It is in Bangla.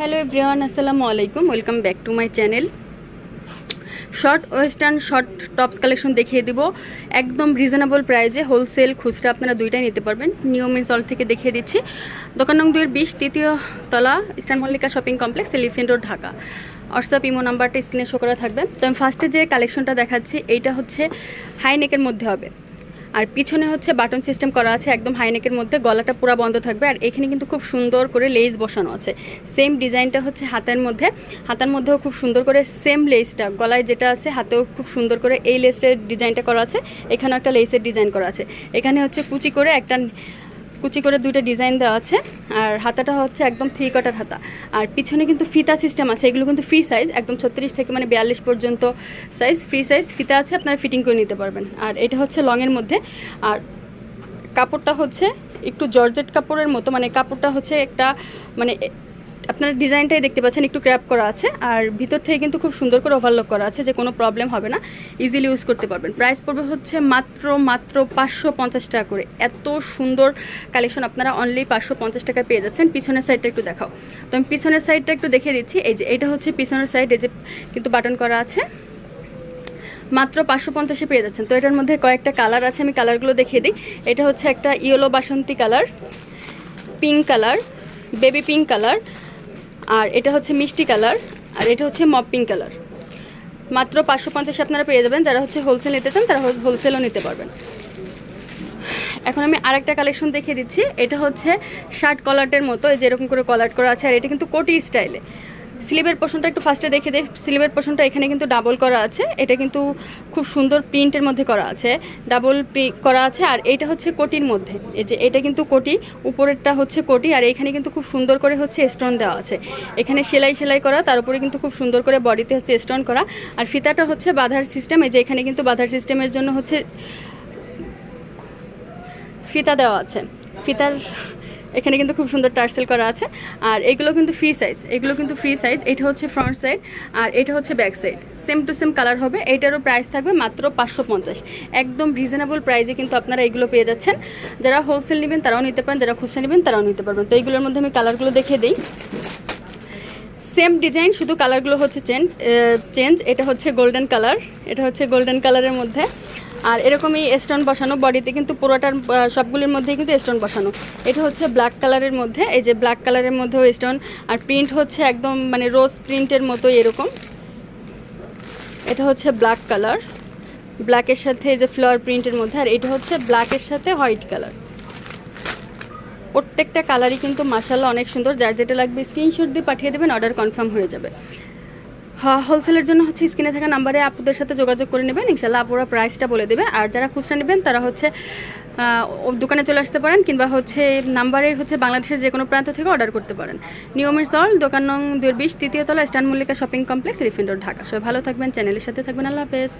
হ্যালো এভরিওয়ান, আসসালামু আলাইকুম। Welcome back to my channel short western short tops collection দেখিয়ে দিব। একদম রিজনেবল প্রাইজে হোলসেল খুচরা আপনারা দুইটাই নিতে পারবেন। নিয়ম ইনসল থেকে দেখিয়ে দিচ্ছি। দোকান নং দুইয়ের বিশ, তৃতীয় তলা, eastern Mallika shopping complex elephant road Dhaka. WhatsApp imo নাম্বারটা স্ক্রিনে শো করা থাকবে। তো আমি ফার্স্টে যে কালেকশনটা দেখাচ্ছি, এইটা হচ্ছে হাই নেকের মধ্যে হবে। আর পিছনে হচ্ছে বাটন সিস্টেম করা আছে একদম হাইনেকের মধ্যে, গলাটা পুরো বন্ধ থাকবে আর এখানে কিন্তু খুব সুন্দর করে লেস বসানো আছে। সেম ডিজাইনটা হচ্ছে হাতের মধ্যে, হাতের মধ্যেও খুব সুন্দর করে সেম লেসটা গলায় যেটা আছে হাতেও খুব সুন্দর করে এই লেসের ডিজাইনটা করা আছে, এখানেও একটা লেসের ডিজাইন করা আছে। এখানে হচ্ছে কুচি করে একটা কুচি করে দুইটা ডিজাইন দেওয়া আছে, আর হাতাটা হচ্ছে একদম থ্রি কটার হাতা। আর পিছনে কিন্তু ফিতা সিস্টেম আছে, এগুলো কিন্তু ফ্রি সাইজ একদম ছত্রিশ থেকে মানে বিয়াল্লিশ পর্যন্ত সাইজ ফ্রি সাইজ ফিতা আছে, আপনারা ফিটিং করে নিতে পারবেন। আর এটা হচ্ছে লংয়ের মধ্যে। আর কাপড়টা হচ্ছে একটু জর্জেট কাপড়ের মতো মানে কাপড়টা হচ্ছে একটা মানে আপনার ডিজাইনটাই দেখতে পাচ্ছেন, একটু ক্র্যাপ করা আছে। আর ভিতর থেকে কিন্তু খুব সুন্দর করে ওভারলক করা আছে যে কোনো প্রবলেম হবে না। ইজিলি ইউজ করতে পারবেন। প্রাইস পড়বে হচ্ছে মাত্র মাত্র পাঁচশো পঞ্চাশ টাকা করে। এত সুন্দর কালেকশন আপনারা অনলি পাঁচশো পঞ্চাশ টাকায় পেয়ে যাচ্ছেন। পিছনের সাইডটা একটু দেখাও। তো আমি পিছনের সাইডটা একটু দেখিয়ে দিচ্ছি। এই যে, এটা হচ্ছে পিছনের সাইড এই যে কিন্তু বাটন করা আছে। মাত্র পাঁচশো পঞ্চাশে পেয়ে যাচ্ছেন। তো এটার মধ্যে কয়েকটা কালার আছে, আমি কালারগুলো দেখিয়ে দিই। এটা হচ্ছে একটা ইয়েলো বাসন্তী colour pink colour baby pink colour আর এটা হচ্ছে মিষ্টি কালার, আর এটা হচ্ছে মপিং কালার। মাত্র পাঁচশো পঞ্চাশে আপনারা পেয়ে যাবেন, যারা হচ্ছে হোলসেল নিতে চান, তারা হোলসেলও নিতে পারবেন। এখন আমি আরেকটা কালেকশন দেখিয়ে দিচ্ছি, এটা হচ্ছে শার্ট কলারটের মতো যেরকম করে কলার করা আছে, আর এটা কিন্তু কোটি স্টাইলে। স্লিভের পোর্শনটা একটু ফার্স্টে দেখে দিই স্লিভের পোর্শনটা এখানে কিন্তু ডাবল করা আছে। এটা কিন্তু খুব সুন্দর প্রিন্টের মধ্যে করা আছে। ডাবল করা আছে আর এইটা হচ্ছে কোটির মধ্যে। এই যে এটা কিন্তু কোটি, উপরেরটা হচ্ছে কোটি আর এখানে কিন্তু খুব সুন্দর করে হচ্ছে স্টোন দেওয়া আছে। এখানে সেলাই সেলাই করা, তার উপরে কিন্তু খুব সুন্দর করে বডিতে হচ্ছে স্টোন করা। আর ফিতাটা হচ্ছে বাধার সিস্টেম এই যে এখানে কিন্তু বাধার সিস্টেমের জন্য হচ্ছে ফিতা দেওয়া আছে। ফিতার এখানে কিন্তু খুব সুন্দর টার্সেল করা আছে। আর এগুলো কিন্তু ফ্রি সাইজ এগুলো কিন্তু ফ্রি সাইজ এটা হচ্ছে ফ্রন্ট সাইড আর এটা হচ্ছে back side same to same colour হবে। এইটারও প্রাইস থাকবে মাত্র পাঁচশো পঞ্চাশ। একদম রিজনেবল প্রাইসে কিন্তু আপনারা এগুলো পেয়ে যাচ্ছেন। যারা হোলসেল নেবেন, তারাও নিতে পারেন। যারা খুচরা নেবেন, তারাও নিতে পারবেন। তো এইগুলোর মধ্যে আমি কালারগুলো দেখিয়ে দিই। সেম ডিজাইন শুধু কালারগুলো হচ্ছে চেঞ্জ চেঞ্জ এটা হচ্ছে গোল্ডেন কালার এটা হচ্ছে গোল্ডেন কালারের মধ্যে। আর এরকমই স্টোন বসানো বডিতে কিন্তু পুরোটার সবগুলির মধ্যেই কিন্তু স্টোন বসানো। এটা হচ্ছে ব্ল্যাক কালারের মধ্যে, এই যে ব্ল্যাক কালারের মধ্যেও স্টোন আর প্রিন্ট হচ্ছে একদম মানে রোজ প্রিন্টের মতোই এরকম। এটা হচ্ছে ব্ল্যাক কালার ব্ল্যাকের সাথে এই যে ফ্লাওয়ার প্রিন্টের মধ্যে, আর এটা হচ্ছে ব্ল্যাকের সাথে হোয়াইট কালার প্রত্যেকটা কালারই কিন্তু মাসাল্লাহ অনেক সুন্দর, যার যেটা লাগবে স্ক্রিনশট দিয়ে পাঠিয়ে দেবেন অর্ডার কনফার্ম হয়ে যাবে। হোলসেলের জন্য হচ্ছে স্ক্রিনে থাকা নাম্বারে আপুদের সাথে যোগাযোগ করে নেবেন। ইনশাল্লাহ আপুরা প্রাইসটা বলে দেবে। আর যারা খুচরা নেবেন, তারা হচ্ছে দোকানে চলে আসতে পারেন কিংবা হচ্ছে নাম্বারে হচ্ছে বাংলাদেশের যে কোনো প্রান্ত থেকে অর্ডার করতে পারেন। নিয়মের সল দোকান নং দুই বিশ, তৃতীয় তলা মল্লিকা শপিং কমপ্লেক্স রিফেন্ডর ঢাকা। সবাই ভালো থাকবেন চ্যানেলের সাথে থাকবেন। আল্লাহ হাফেজ।